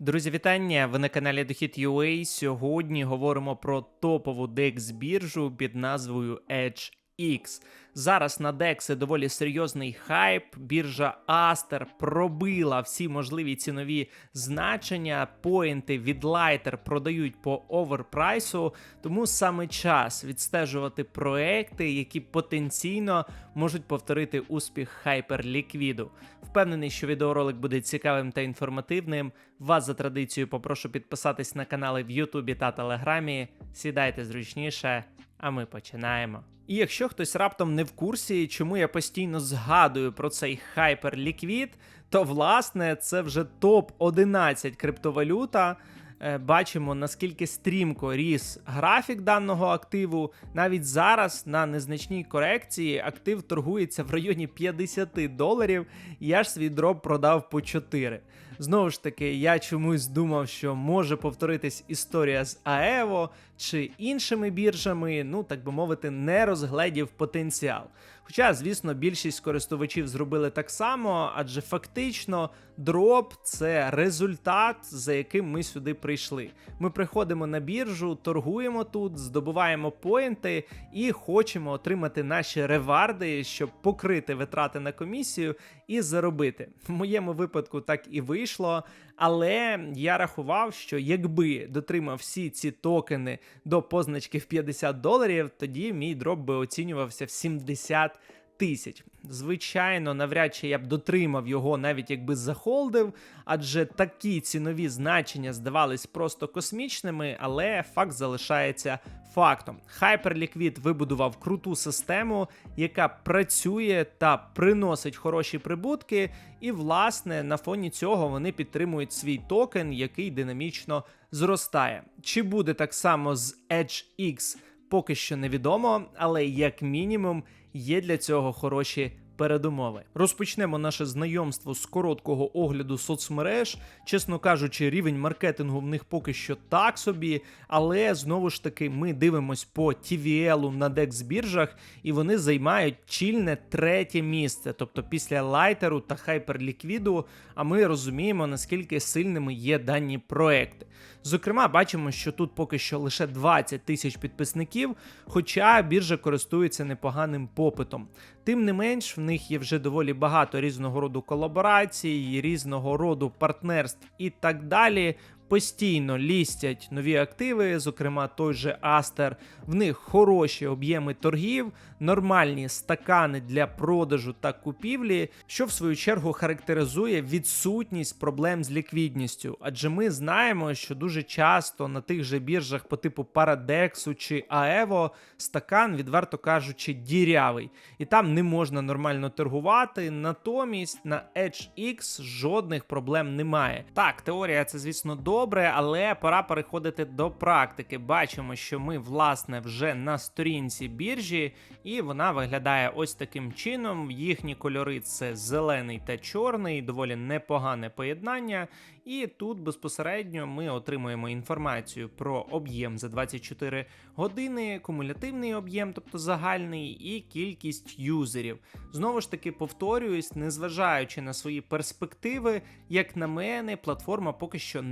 Друзі, вітання! Ви на каналі Дохід UA. Сьогодні говоримо про топову декс біржу під назвою Edge X. Зараз на DEX доволі серйозний хайп. Біржа Aster пробила всі можливі цінові значення. Поінти від Lighter продають по оверпрайсу, тому саме час відстежувати проекти, які потенційно можуть повторити успіх Hyperliquid. Впевнений, що відеоролик буде цікавим та інформативним. Вас за традицією попрошу підписатись на канали в Ютубі та Телеграмі. Сідайте зручніше, а ми починаємо. І якщо хтось раптом не в курсі, чому я постійно згадую про цей Hyperliquid, то власне це вже топ-11 криптовалюта. Е, Бачимо, наскільки стрімко ріс графік даного активу. Навіть зараз на незначній корекції актив торгується в районі 50 доларів. Я ж свій дроп продав по 4. Знову ж таки, я чомусь думав, що може повторитись історія з АЕВО чи іншими біржами, ну так би мовити, не розгледів потенціал. Хоча, звісно, більшість користувачів зробили так само, адже фактично дроп це результат, за яким ми сюди прийшли. Ми приходимо на біржу, торгуємо тут, здобуваємо поінти і хочемо отримати наші реварди, щоб покрити витрати на комісію і заробити. В моєму випадку так і вийшло. Але я рахував, що якби дотримав всі ці токени до позначки в 50 доларів, тоді мій дроп би оцінювався в 70 тисяч. Звичайно, навряд чи я б дотримав його, навіть якби захолдив, адже такі цінові значення здавались просто космічними, але факт залишається фактом. Hyperliquid вибудував круту систему, яка працює та приносить хороші прибутки, і, власне, на фоні цього вони підтримують свій токен, який динамічно зростає. Чи буде так само з EdgeX? Поки що невідомо, але як мінімум є для цього хороші передумови. Розпочнемо наше знайомство з короткого огляду соцмереж. Чесно кажучи, рівень маркетингу в них поки що так собі, але знову ж таки ми дивимось по TVL на DEX біржах, і вони займають чільне третє місце, тобто після лайтеру та хайперліквіду. А ми розуміємо, наскільки сильними є дані проекти. Зокрема, бачимо, що тут поки що лише 20 тисяч підписників, хоча біржа користується непоганим попитом. Тим не менш, в них є вже доволі багато різного роду колаборацій, різного роду партнерств і так далі. Постійно лістять нові активи, зокрема той же Астер. В них хороші об'єми торгів, нормальні стакани для продажу та купівлі, що в свою чергу характеризує відсутність проблем з ліквідністю. Адже ми знаємо, що дуже часто на тих же біржах по типу Парадексу чи Аево стакан, відверто кажучи, дірявий, і там не можна нормально торгувати. Натомість на EdgeX жодних проблем немає. Так, теорія це, звісно, добре, але пора переходити до практики. Бачимо, що ми, власне, вже на сторінці біржі, і вона виглядає ось таким чином. Їхні кольори це зелений та чорний, доволі непогане поєднання. І тут безпосередньо ми отримуємо інформацію про об'єм за 24 години, кумулятивний об'єм, тобто загальний, і кількість юзерів. Знову ж таки, повторююсь, незважаючи на свої перспективи, як на мене, платформа поки що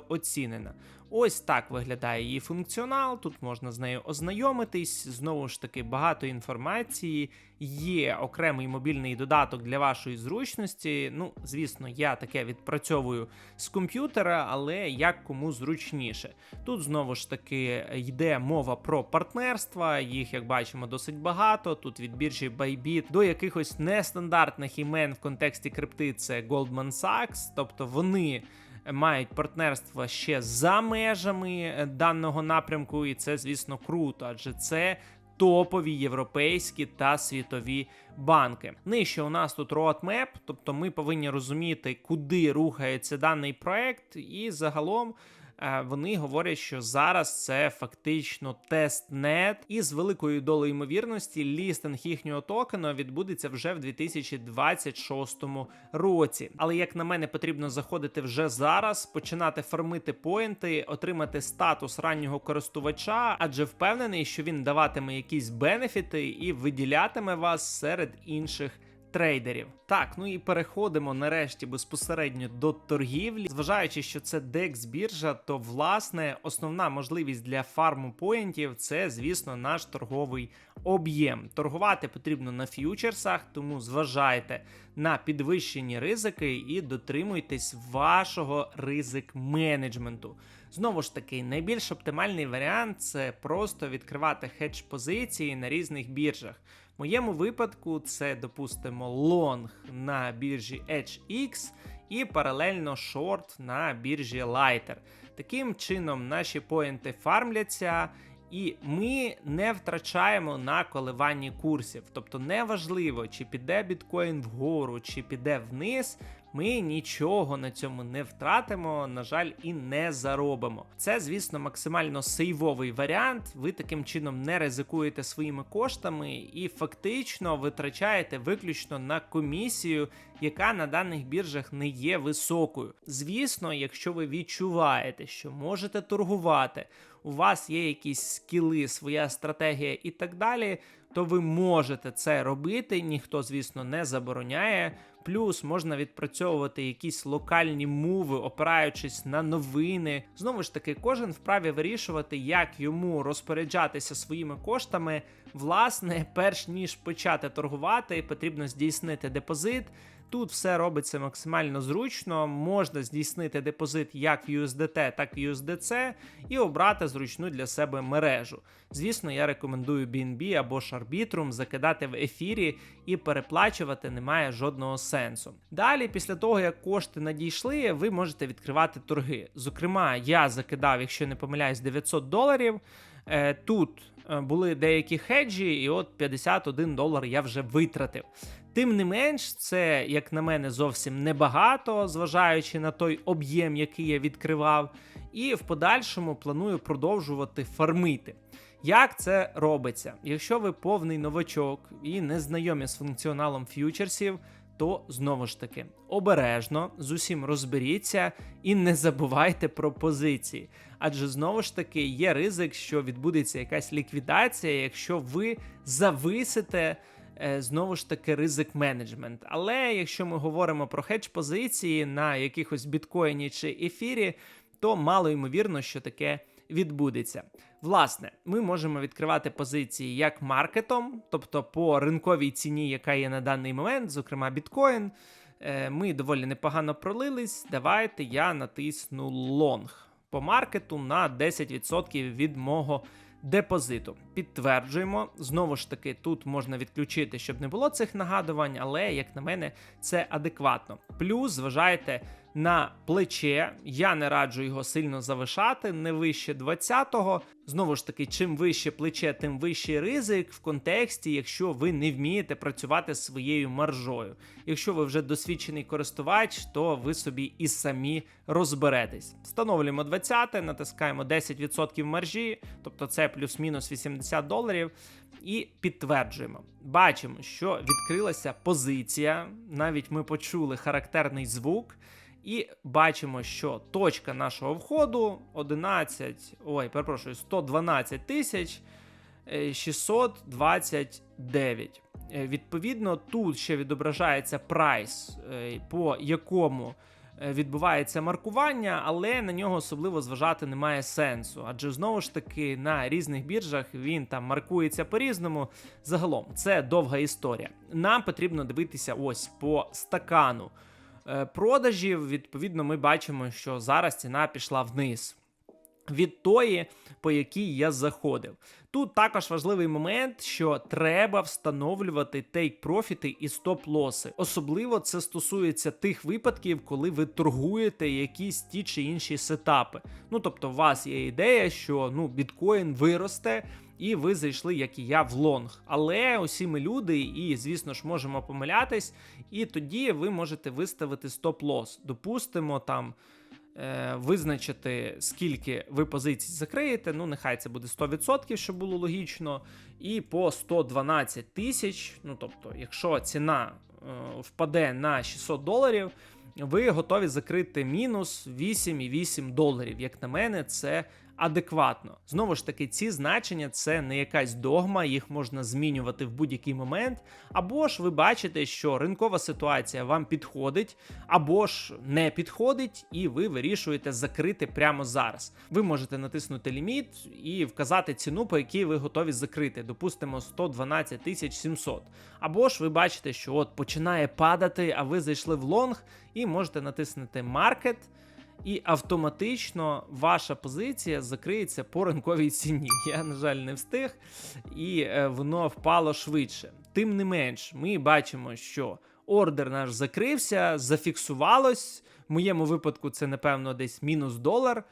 недооцінена. Ось так виглядає її функціонал. Тут можна з нею ознайомитись. Знову ж таки, багато інформації. Є окремий мобільний додаток для вашої зручності. Ну, звісно, я таке відпрацьовую з комп'ютера, але як кому зручніше. Тут знову ж таки йде мова про партнерства. Їх, як бачимо, досить багато. Тут від біржі Bybit до якихось нестандартних імен в контексті крипти це Goldman Sachs, тобто вони мають партнерство ще за межами даного напрямку, і це, звісно, круто, адже це. Топові європейські та світові банки. Нижче у нас тут roadmap, тобто ми повинні розуміти, куди рухається даний проект, і загалом е, вони говорять, що зараз це фактично тестнет, і з великою долею ймовірності лістинг їхнього токену відбудеться вже в 2026 році. Але як на мене, потрібно заходити вже зараз, починати фармити поінти, отримати статус раннього користувача, адже впевнений, що він даватиме якісь бенефіти і виділятиме вас серед інших трейдерів. Так, ну і переходимо нарешті безпосередньо до торгівлі. Зважаючи, що це DEX біржа, то власне основна можливість для фарму поінтів це, звісно, наш торговий об'єм. Торгувати потрібно на ф'ючерсах, тому зважайте на підвищені ризики і дотримуйтесь вашого ризик менеджменту. Знову ж таки, найбільш оптимальний варіант це просто відкривати хедж позиції на різних біржах. В моєму випадку це, допустимо, лонг на біржі HX і паралельно шорт на біржі Lighter. Таким чином, наші поінти фармляться. І ми не втрачаємо на коливанні курсів. Тобто неважливо, чи піде біткоін вгору, чи піде вниз. Ми нічого на цьому не втратимо, на жаль, і не заробимо. Це, звісно, максимально сейвовий варіант. Ви таким чином не ризикуєте своїми коштами і фактично витрачаєте виключно на комісію, яка на даних біржах не є високою. Звісно, якщо ви відчуваєте, що можете торгувати, у вас є якісь скіли, своя стратегія і так далі, то ви можете це робити. Ніхто, звісно, не забороняє. Плюс можна відпрацьовувати якісь локальні мови, опираючись на новини. Знову ж таки, кожен вправі вирішувати, як йому розпоряджатися своїми коштами. Власне, перш ніж почати торгувати, потрібно здійснити депозит. Тут все робиться максимально зручно. Можна здійснити депозит як в USDT, так і USDC і обрати зручну для себе мережу. Звісно, я рекомендую BNB або ж Arbitrum закидати в ефірі і переплачувати немає жодного сенсу. Далі, після того як кошти надійшли, ви можете відкривати торги. Зокрема, я закидав, якщо не помиляюсь, 900 доларів. Е, Тут е, були деякі хеджі, і от 51 долар я вже витратив. Тим не менш, це, як на мене, зовсім небагато, зважаючи на той об'єм, який я відкривав, і в подальшому планую продовжувати фармити. Як це робиться? Якщо ви повний новачок і не знайомі з функціоналом ф'ючерсів, то знову ж таки обережно з усім розберіться і не забувайте про позиції. Адже знову ж таки є ризик, що відбудеться якась ліквідація, якщо ви зависите. Е, Знову ж таки, ризик менеджмент. Але якщо ми говоримо про хедж позиції на якихось біткоїні чи ефірі, то мало ймовірно, що таке відбудеться. Власне, ми можемо відкривати позиції як маркетом, тобто по ринковій ціні, яка є на даний момент, зокрема біткоін. Е, Ми доволі непогано пролились. Давайте я натисну лонг по маркету на 10% від мого депозиту. Підтверджуємо. Знову ж таки, тут можна відключити, щоб не було цих нагадувань, але, як на мене, це адекватно. Плюс зважайте на плече. Я не раджу його сильно завишати, не вище 20-го. Знову ж таки, чим вище плече, тим вищий ризик в контексті, якщо ви не вмієте працювати своєю маржою. Якщо ви вже досвідчений користувач, то ви собі і самі розберетесь. Встановлюємо 20, натискаємо 10% маржі, тобто це плюс-мінус 80 доларів. І підтверджуємо. Бачимо, що відкрилася позиція. Навіть ми почули характерний звук. І бачимо, що точка нашого входу 11, ой, перепрошую, 112 тисяч е, 629. Е, Відповідно, тут ще відображається прайс, е, по якому е, відбувається маркування, але на нього особливо зважати немає сенсу. Адже знову ж таки на різних біржах він там маркується по-різному. Загалом це довга історія. Нам потрібно дивитися ось по стакану е, продажів. Відповідно, ми бачимо, що зараз ціна пішла вниз. Від тої, по якій я заходив. Тут також важливий момент, що треба встановлювати тейк-профіти і стоп-лоси. Особливо це стосується тих випадків, коли ви торгуєте якісь ті чи інші сетапи. Ну тобто, у вас є ідея, що ну біткоін виросте. І ви зайшли, як і я, в лонг. Але усі ми люди, і, звісно ж, можемо помилятись. І тоді ви можете виставити стоп-лос. Допустимо, там е, визначити, скільки ви позицій закриєте. Ну, нехай це буде 100%, щоб було логічно. І по 112 тисяч. Ну, тобто, якщо ціна е, впаде на 600 доларів. Ви готові закрити мінус 8,8 доларів. Як на мене, це адекватно. Знову ж таки, ці значення це не якась догма, їх можна змінювати в будь-який момент. Або ж ви бачите, що ринкова ситуація вам підходить, або ж не підходить, і ви вирішуєте закрити прямо зараз. Ви можете натиснути ліміт і вказати ціну, по якій ви готові закрити, допустимо, 112 700. Або ж ви бачите, що от починає падати, а ви зайшли в лонг і можете натиснути маркет і автоматично ваша позиція закриється по ринковій ціні. Я, на жаль, не встиг, і е, воно впало швидше. Тим не менш, ми бачимо, що ордер наш закрився, зафіксувалось. В моєму випадку це, напевно, десь мінус долар.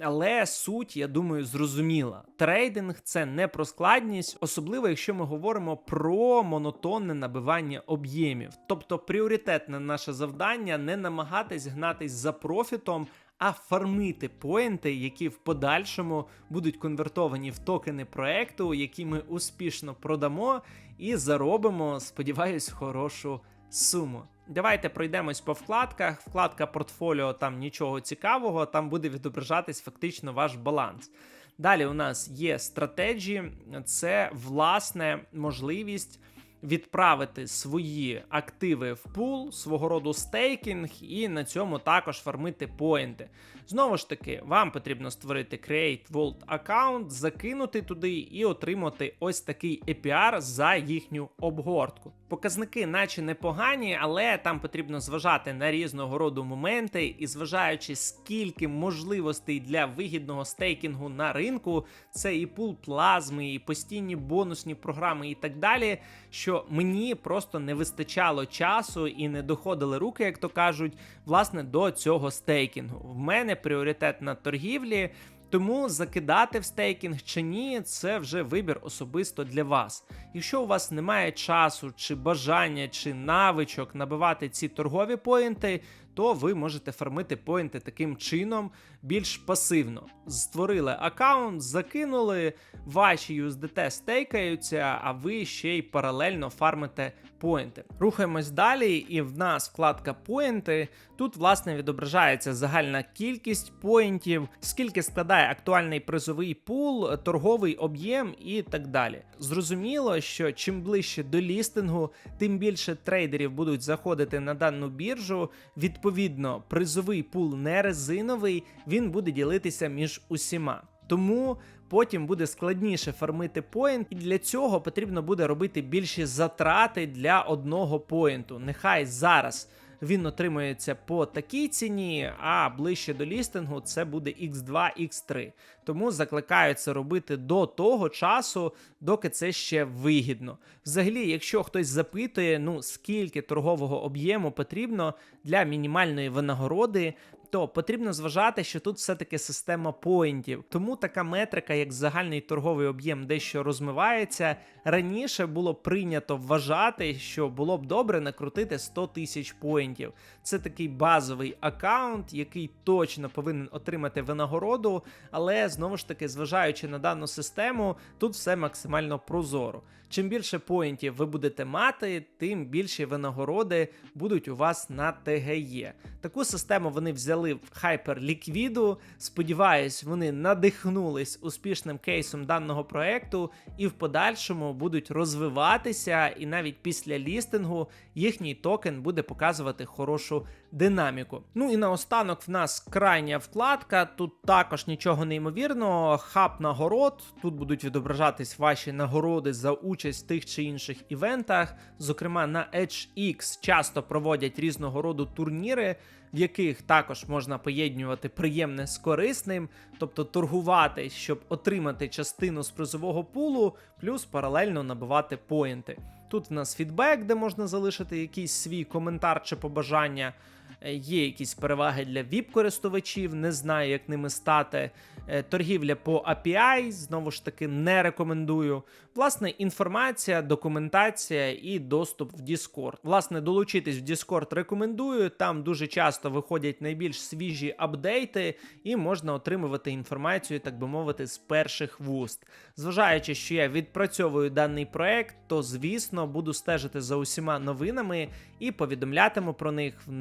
Але суть, я думаю, зрозуміла. Трейдинг це не про складність, особливо якщо ми говоримо про монотонне набивання об'ємів. Тобто пріоритетне наше завдання не намагатись гнатись за профітом, а фармити поінти, які в подальшому будуть конвертовані в токени проекту, які ми успішно продамо і заробимо, сподіваюсь, хорошу суму. Давайте пройдемось по вкладках. Вкладка портфоліо там нічого цікавого, там буде відображатись фактично ваш баланс. Далі у нас є стратегії, це власне можливість відправити свої активи в пул, свого роду стейкінг, і на цьому також фармити поінти. Знову ж таки, вам потрібно створити Create Vault аккаунт, закинути туди і отримати ось такий APR за їхню обгортку. Показники, наче непогані, але там потрібно зважати на різного роду моменти, і зважаючи, скільки можливостей для вигідного стейкінгу на ринку, це і пул плазми, і постійні бонусні програми, і так далі. Що мені просто не вистачало часу і не доходили руки, як то кажуть, власне, до цього стейкінгу. В мене пріоритет на торгівлі. Тому закидати в стейкінг чи ні, це вже вибір особисто для вас. Якщо у вас немає часу, чи бажання, чи навичок набивати ці торгові поінти, то ви можете фармити поінти таким чином більш пасивно. Створили аккаунт, закинули, ваші USDT стейкаються, а ви ще й паралельно фармите поінти. Рухаємось далі, і в нас вкладка поінти. Тут, власне, відображається загальна кількість поінтів, скільки складає актуальний призовий пул, торговий об'єм і так далі. Зрозуміло, що чим ближче до лістингу, тим більше трейдерів будуть заходити на дану біржу. Відповідно, призовий пул не резиновий, він буде ділитися між усіма. Тому потім буде складніше фармити поінт, і для цього потрібно буде робити більші затрати для одного поінту. Нехай зараз він отримується по такій ціні, а ближче до лістингу це буде X2, X3. Тому закликаю це робити до того часу, доки це ще вигідно. Взагалі, якщо хтось запитує, ну скільки торгового об'єму потрібно для мінімальної винагороди, то потрібно зважати, що тут все-таки система поінтів. Тому така метрика, як загальний торговий об'єм, дещо розмивається. Раніше було прийнято вважати, що було б добре накрутити 100 тисяч поінтів. Це такий базовий аккаунт, який точно повинен отримати винагороду, але знову ж таки, зважаючи на дану систему, тут все максимально прозоро. Чим більше поінтів ви будете мати, тим більші винагороди будуть у вас на ТГЄ. Таку систему вони взяли в Hyperliquid. Сподіваюсь, вони надихнулись успішним кейсом даного проекту і в подальшому будуть розвиватися, і навіть після лістингу їхній токен буде показувати хорошу динаміку. Ну і наостанок в нас крайня вкладка. Тут також нічого неймовірного. Хаб нагород. Тут будуть відображатись ваші нагороди за участь в тих чи інших івентах. Зокрема, на HX часто проводять різного роду турніри. В яких також можна поєднувати приємне з корисним, тобто торгувати, щоб отримати частину з призового пулу, плюс паралельно набивати поінти. Тут в нас фідбек, де можна залишити якийсь свій коментар чи побажання. Е, Є якісь переваги для VIP-користувачів, не знаю, як ними стати. Е, Торгівля по API, знову ж таки, не рекомендую. Власне, інформація, документація і доступ в Discord. Власне, долучитись в Discord рекомендую. Там дуже часто виходять найбільш свіжі апдейти, і можна отримувати інформацію, так би мовити, з перших вуст. Зважаючи, що я відпрацьовую даний проект, то звісно буду стежити за усіма новинами і повідомлятиму про них в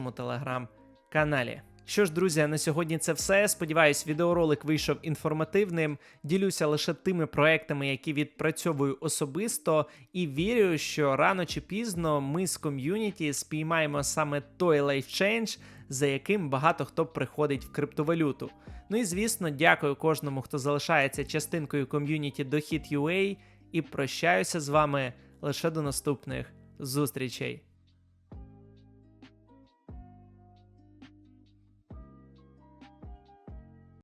нашому телеграм-каналі. Що ж, друзі, на сьогодні це все. Сподіваюсь, відеоролик вийшов інформативним. Ділюся лише тими проектами, які відпрацьовую особисто, і вірю, що рано чи пізно ми з ком'юніті спіймаємо саме той лайфчейндж, за яким багато хто приходить в криптовалюту. Ну і звісно, дякую кожному, хто залишається частинкою ком'юніті Дохід.ua і прощаюся з вами лише до наступних зустрічей.